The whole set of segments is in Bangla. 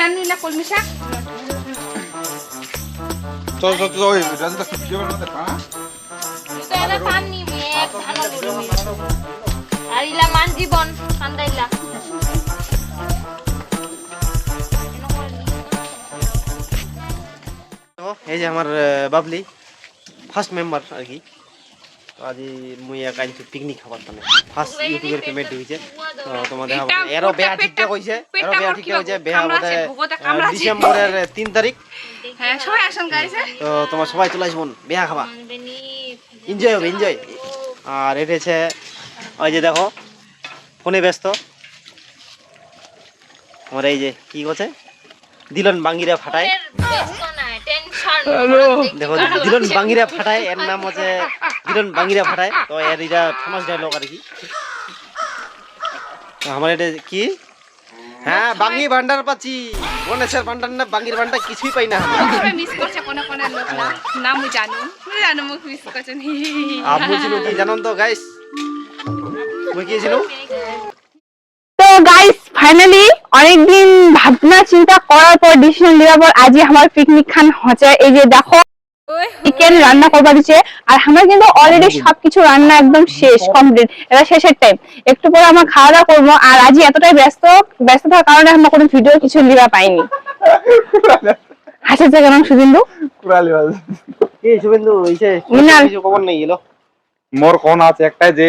আনলি না কলমি শাক চল চল চল ওই পান নি এক আর ইলা মান জীবন কান্দাইলা এই যে আমার বাবলি ফার্স্ট মেম্বার আর কি আজি মুই এক আনছি পিকনিক খাবার তানে ফার্স্ট ইউটিউবের পেমেন্ট হইছে তো তোমাদের এরো বেয়া ঠিকঠাক হইছে এরো বেয়া ঠিকঠাক হইছে বেয়া কামড়াছে। ডিসেম্বরের তিন তারিখ হ্যাঁ সবাই আসুন গাইছে। তো তোমার সবাই চলে আসব বেয়া খাবা। এনজয় হবে এনজয় আর এটা হচ্ছে ওই যে দেখো ফোনে ব্যস্ত। আমার এই যে কি করছে? দিলন বাঙ্গিরা ফাটায়। দেখো দিলন বাঙ্গিরা ফাটায় এর নাম হচ্ছে দিলন বাঙ্গিরা ফাটায় তো এর এটা ফেমাস ডায়লগ আর কি। আমার এটা কি? হ্যাঁ বাঙ্গি ভান্ডার পাচ্ছি। গণেশের ভান্ডার না বাঙ্গির ভান্ডার কিছুই পাই না মিস করছে কোনে কোনে লোক না। না জানো। জানো মুখ মিস করছেন আপনি ছিল কি জানেন তো গাইস মুই কি ছিল তো গাইস ফাইনালি অনেকদিন ভাবনা চিন্তা করার পর ডিসিশন নেওয়ার পর আজই আমার পিকনিক খান হচ্ছে। এই যে দেখো চিকেন রান্না করবার দিচ্ছে আর আমরা কিন্তু অলরেডি সবকিছু রান্না একদম শেষ কমপ্লিট এটা শেষের টাইম একটু পরে আমার খাওয়া দাওয়া করব। আর আজই এতটাই ব্যস্ত ব্যস্ত থাকার কারণে আমরা কোনো ভিডিও কিছু লিবা পাইনি। কি শুভেন্দু। কিছু খবর নেই এলো। মোর কোন আছে একটাই যে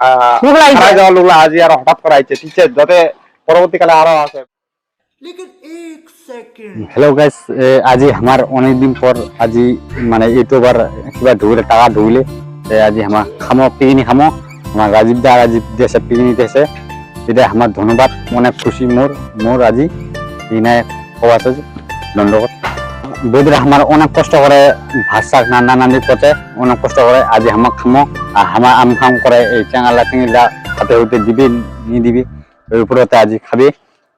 আহ, হারাই যাওয়া লোকগুলো আজই আর হঠাৎ করে আইছে। ঠিক আছে যাতে পরবর্তীকালে আরও আছে। হ্যালো গাইস আজি আমার অনেকদিন পর আজি মানে ইউটিউবার কিবা ঢুকলে টাকা ঢুকলে আজি আমার খামো, পিকনিক খামো। আমার রাজীব দা রাজীব দেশে পিকনিক দেশে এটা আমার ধন্যবাদ অনেক খুশি মোর মোর আজি। ইনায় খবর আছে দণ্ডকত বৌদিরা আমার অনেক কষ্ট করে শাক নানা নানি করছে অনেক কষ্ট করে আজি আমাক খামো আর আমার আম খাম করে এই চাঙালা চিঙিলা হাতে হইতে দিবি নি দিবি এর উপরতে আজি খাবি।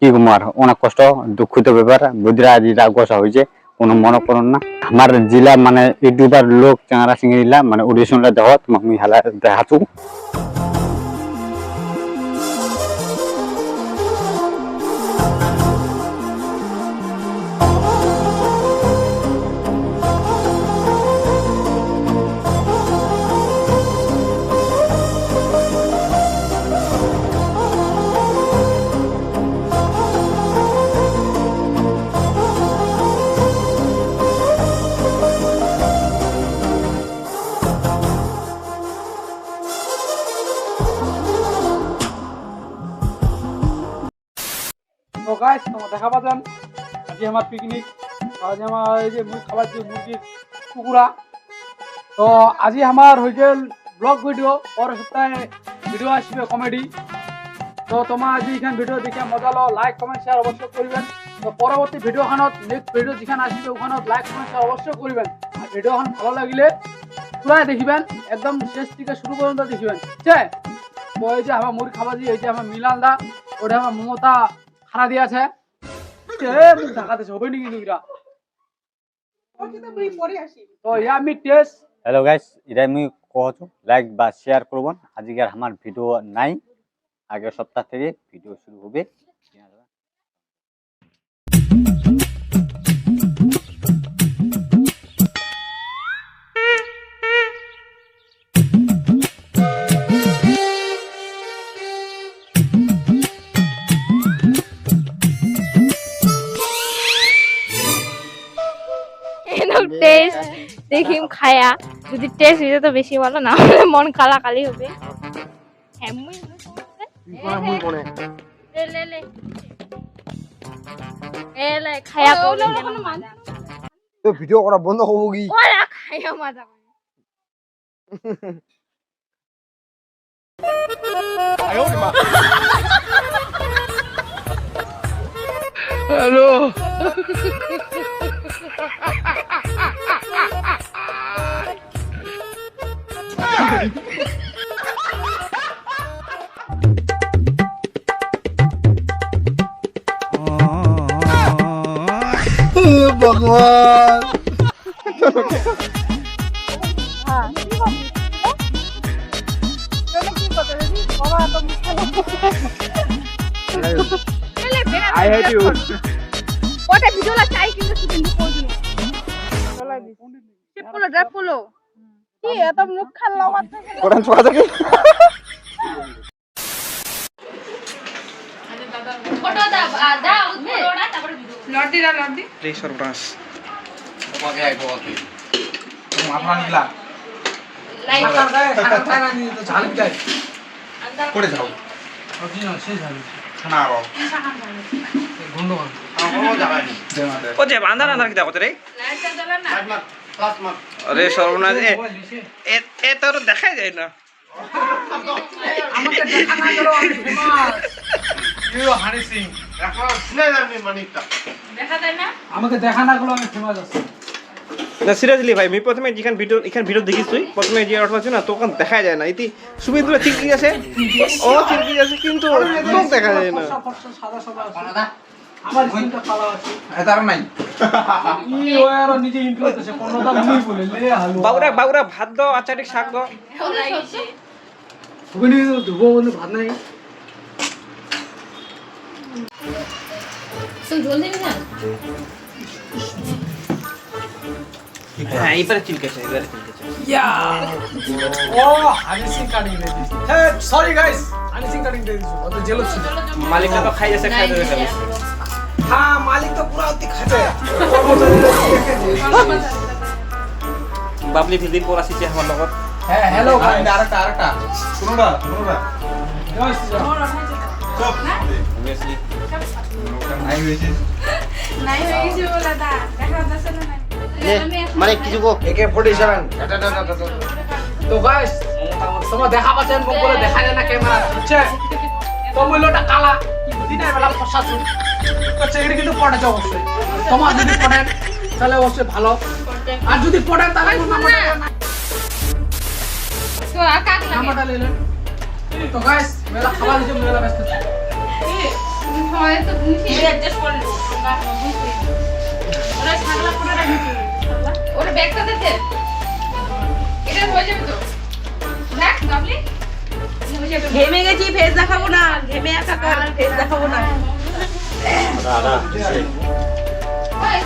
কি কুমার অনেক কষ্ট, দুঃখিত ব্যাপার। বুদ্ধিরা রাগ বসা হয়েছে, কোনো মনে করুন না। আমার জেলা মানে ইউটিউবার লোক চাঙারা সিঙ্গিলা মানে অডিশনটা দেওয়া তোমাকে হালা দেখাচ্ছু। গাইস তোমার দেখা পাচ্ছেন আজকে আমার পিকনিক আজ আমার এই যে মুই খাবার যে মুরগির কুকুরা তো আজি আমার হয়ে ব্লগ ভিডিও পরের সপ্তাহে ভিডিও আসবে কমেডি তো তোমার আজি এখান ভিডিও দেখে মজা লো লাইক কমেন্ট শেয়ার অবশ্যই করবেন। তো পরবর্তী ভিডিওখানত নেক্সট ভিডিও যেখানে আসবে ওখানত লাইক কমেন্ট শেয়ার অবশ্যই করবেন। আর ভিডিওখান ভালো লাগিলে পুরা দেখিবেন, একদম শেষ থেকে শুরু পর্যন্ত দেখিবেন। ঠিক তো এই যে আমার মুরগি খাবার দিয়ে এই যে আমার মিলান দা ওটা আমার মমতা খানা দিয়া আছে? এ মুখ হবে নাকি দুইটা তো ইয়া আমি টেস্ট। হ্যালো গাইস এটা আমি কহছো লাইক বা শেয়ার করবেন আজকে আর আমার ভিডিও নাই। আগের সপ্তাহ থেকে ভিডিও শুরু হবে। দেখিম খায়া। যদি টেস্ট হয়ে তো বেশি ভালো না হলে মন কালা কালি হবে। হ্যাঁ মুই তো ভিডিও করা বন্ধ হব কি? খায়া মজা। ভগবান। আই হেট ইউ ওটা ভিডিওলা চাই কিন্তু শুটিং করবি সে পোলো ড্রাইভ পোলো। কি এত মুখ খান লাগাতে কোরআন পড়া যাবে লড়দি না লড়দি এই সর্বনাশ। মাথা নিলা। সাঁতার গায়ে সাঁতার গায়ে না নিয়ে তো ঝালিক গায়ে। পড়ে যাও। অরিজিন সেই ঝালিক খানা আরও গন্ধ গন্ধ ও যে আন্ধার আন্ধার কিতা কত রে? আরে সর্বনাশ এ এ- এ তোর দেখাই যায় না। আমাকে দেখা না গেল আমি ফেমাস ইউ হানি সিং আমাকে দেখা না গেল আমি ফেমাস আছি না সিরিয়াসলি ভাই আমি প্রথমে যেখানে ভিডিও এখানে ভিডিও দেখিস তুই প্রথমে যে অটো আছে না তখন দেখা যায় না। ইতি সুবিধা চিরকি আছে? ও চিরকি আছে কিন্তু তোক দেখা যায় না। ফর্সা ফর্সা সাদা সাদা আছে। আমার স্কিনটা কালো আছে। তার নাই। ই ও আর নিজে ইন্ট্রো করতেছে কোনটা মুই বলে। লে হালু বাবুরা বাবুরা ভাত দাও আচারিক শাক দাও। ওখানে ধুবো বলে ভাত নাই। হ্যাঁ এইবারে চিলকেছে এবারে চিলকেছে ও হানি সিং কাটিং দে দিস হ্যাঁ sorry guys Honey Singh cutting দে দিস অত জেলস ছিল। মালিকটা তো খাই যাচ্ছে খাই দেবে। হ্যাঁ মালিক তো পুরো অতি খাচ্ছে বাবলি ভিদিন পর আসিছে আমার লগত। হ্যাঁ হ্যালো ভাই আরেকটা আরেকটা। অবভিয়াসলি নাই হয়েছে নাই গেছে বলা দা দেখা যাচ্ছে না মানে কিছু গো একে 47 তো গাইস তোমার দেখা পাচ্ছেন মুখ বলে দেখা যায় না ক্যামেরা বুঝছে? তো মূল্যটা কালা। দিনের বেলা ফসাছু তো চেগড়ি কিন্তু পড়েছে অবশ্যই। তোমার যদি পড়েন তাহলে অবশ্যই ভালো। আর যদি পড়েন তাহলে নাম্বারটা নিলেন। তো গাইস মেলা খাবার দিচ্ছে মেলা ব্যস্ত হয় ওরা ব্যাগটা দিতে এটা হয়ে যাবে তো। দেখ বাবলি। ঘেমে গেছি ফেস দেখাবো না। ঘেমে একাকার ফেস দেখাবো না। ওই,